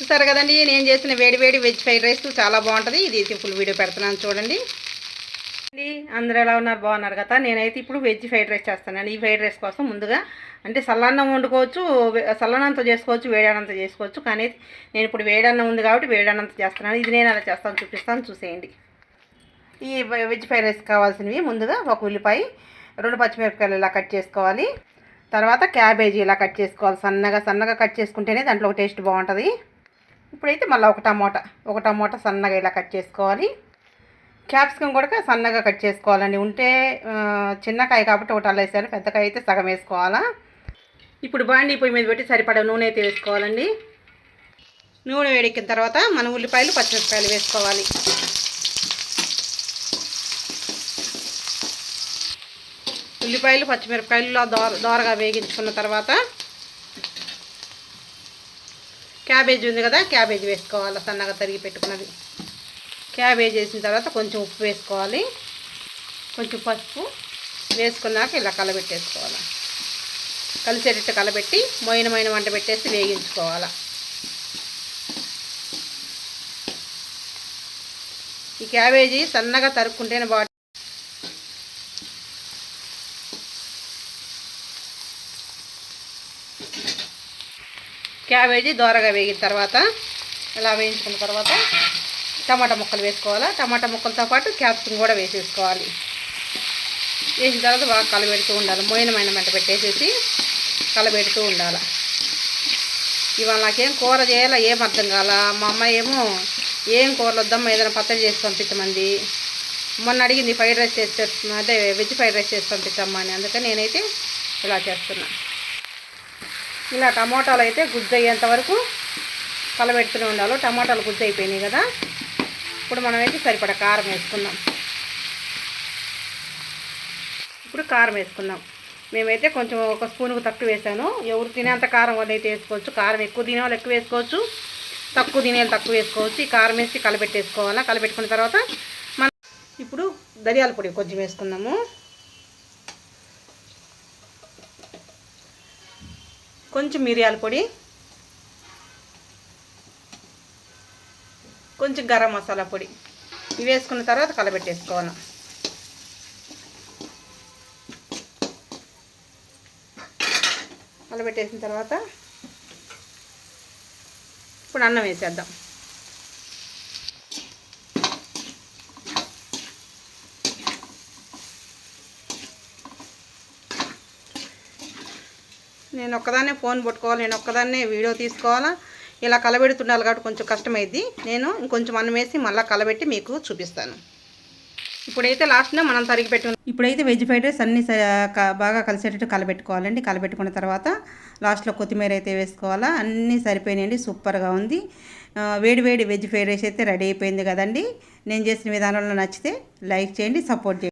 చూసారు కదండి నేను చేసిన వేడి వేడి వెజ్ ఫ్రైడ్ రైస్ చాలా బాగుంటుంది. ఇది అయితే ఫుల్ వీడియో పెడుతున్నాను చూడండి. అందరు అందరూ ఎలా ఉన్నారు? బాగున్నారు కదా? నేనైతే ఇప్పుడు వెజ్ ఫ్రైడ్ రైస్ చేస్తానండి ఈ ఫ్రైడ్ రైస్ కోసం ముందుగా అంటే సల్లన్నం వండుకోవచ్చు వే- సల్లన్నంతో చేసుకోవచ్చు వేడన్నంతో చేసుకోవచ్చు. కానీ నేను ఇప్పుడు వేడన్నం ఉంది కాబట్టి వేడన్నంతో చేస్తున్నాను. ఇది నేను అలా చేస్తాను చూపిస్తాను చూసేయండి. ఈ వెజ్ ఫ్రైడ్ రైస్ కావాల్సినవి ముందుగా ఒక ఉల్లిపాయ రెండు పచ్చిమిరపకాయలు ఇలా కట్ చేసుకోవాలి. తర్వాత క్యాబేజీ ఇలా కట్ చేసుకోవాలి. సన్నగా సన్నగా కట్ చేసుకుంటేనే దాంట్లో ఒక టేస్ట్ బాగుంటుంది. ఇప్పుడైతే మళ్ళీ ఒక టమోటా ఒక టమోటా సన్నగా ఇలా కట్ చేసుకోవాలి. క్యాప్సికమ్ కూడా సన్నగా కట్ చేసుకోవాలండి. ఉంటే చిన్నకాయ కాబట్టి ఒకటి అలా వేసాను పెద్దకాయ అయితే సగం వేసుకోవాలా. ఇప్పుడు బాండీ పొయ్యి మీద పెట్టి సరిపడా నూనె అయితే వేసుకోవాలండి. నూనె వేడెక్కిన తర్వాత మనం ఉల్లిపాయలు పచ్చిమిరపకాయలు వేసుకోవాలి. ఉల్లిపాయలు పచ్చిమిరపకాయలు దోర దోరగా వేగించుకున్న తర్వాత క్యాబేజీ ఉంది కదా క్యాబేజీ వేసుకోవాలి సన్నగా తరిగి పెట్టుకున్నది. క్యాబేజ్ వేసిన తర్వాత కొంచెం ఉప్పు వేసుకోవాలి. కొంచెం పసుపు వేసుకున్నాక ఇలా కలబెట్టేసుకోవాలి. కలిసేటట్టు కలబెట్టి మొయినమైన వంట పెట్టేసి వేగించుకోవాలి. ఈ క్యాబేజీ సన్నగా తరుక్కుంటేనే బాగా క్యాబేజీ దోరగా వేగిన తర్వాత ఇలా వేయించుకున్న తర్వాత టమాటా ముక్కలు వేసుకోవాలా? టమాటా ముక్కలతో పాటు క్యాప్సికం కూడా వేసేసుకోవాలి. వేసిన తర్వాత బాగా కలబెడుతూ ఉండాలి. మోయినమైన మంట పెట్టేసేసి కలబెడుతూ ఉండాలి. ఇవాళ నాకేం కూర చేయాలా ఏం అర్థం కాల. మా అమ్మ ఏమో ఏం కూరలు వద్దమ్మా ఏదైనా పచ్చడి చేసి పంపించమంది మొన్న అడిగింది ఫ్రైడ్ రైస్ చేసి అదే వెజ్ ఫ్రైడ్ రైస్ చేసి పంపించమ్మా అని. అందుకని నేనైతే ఇలా చేస్తున్నాను ఇలా టమోటాలు అయితే గుజ్జు అయ్యేంత వరకు కలబెడుతూనే ఉండాలి. టమాటాలు గుజ్జు అయిపోయినాయి కదా. ఇప్పుడు మనమైతే సరిపడా కారం వేసుకుందాం. ఇప్పుడు కారం వేసుకుందాం. మేమైతే కొంచెం ఒక స్పూన్కు తక్కువ వేసాను. ఎవరు తినేంత కారం వాళ్ళు అయితే వేసుకోవచ్చు. కారం ఎక్కువ తినే వాళ్ళు ఎక్కువ వేసుకోవచ్చు. తక్కువ తినే వాళ్ళు తక్కువ వేసుకోవచ్చు. ఈ కారం వేసి కలబెట్టేసుకోవాలా? కలబెట్టుకున్న తర్వాత మనం ఇప్పుడు ధనియాల పొడి కొంచెం వేసుకుందాము. కొంచెం మిరియాల పొడి కొంచెం గరం మసాలా పొడి. ఇవి వేసుకున్న తర్వాత కలబెట్టేసుకోవాలి. కలబెట్టేసిన తర్వాత ఇప్పుడు అన్నం వేసేద్దాం. నేను ఒక్కదాన్నే ఫోన్ పట్టుకోవాలి నేను ఒక్కదాన్నే వీడియో తీసుకోవాలా? ఇలా కలబెడుతుండాలి కాబట్టి కొంచెం కష్టమైద్ది. నేను ఇంకొంచెం అన్నం వేసి మళ్ళీ కలబెట్టి మీకు చూపిస్తాను. ఇప్పుడైతే లాస్ట్లో మనం తరిగి పెట్టు ఇప్పుడైతే వెజ్ ఫ్రైడ్ రైస్ అన్ని బాగా కలిసేటట్టు కలబెట్టుకోవాలండి. కలబెట్టుకున్న తర్వాత లాస్ట్లో కొత్తిమీర అయితే వేసుకోవాలా. అన్నీ సరిపోయినాయండి. సూపర్గా ఉంది. వేడి వేడి వెజ్ ఫ్రైడ్ రైస్ అయితే రెడీ అయిపోయింది కదండి. నేను చేసిన విధానంలో నచ్చితే లైక్ చేయండి సపోర్ట్ చేయండి.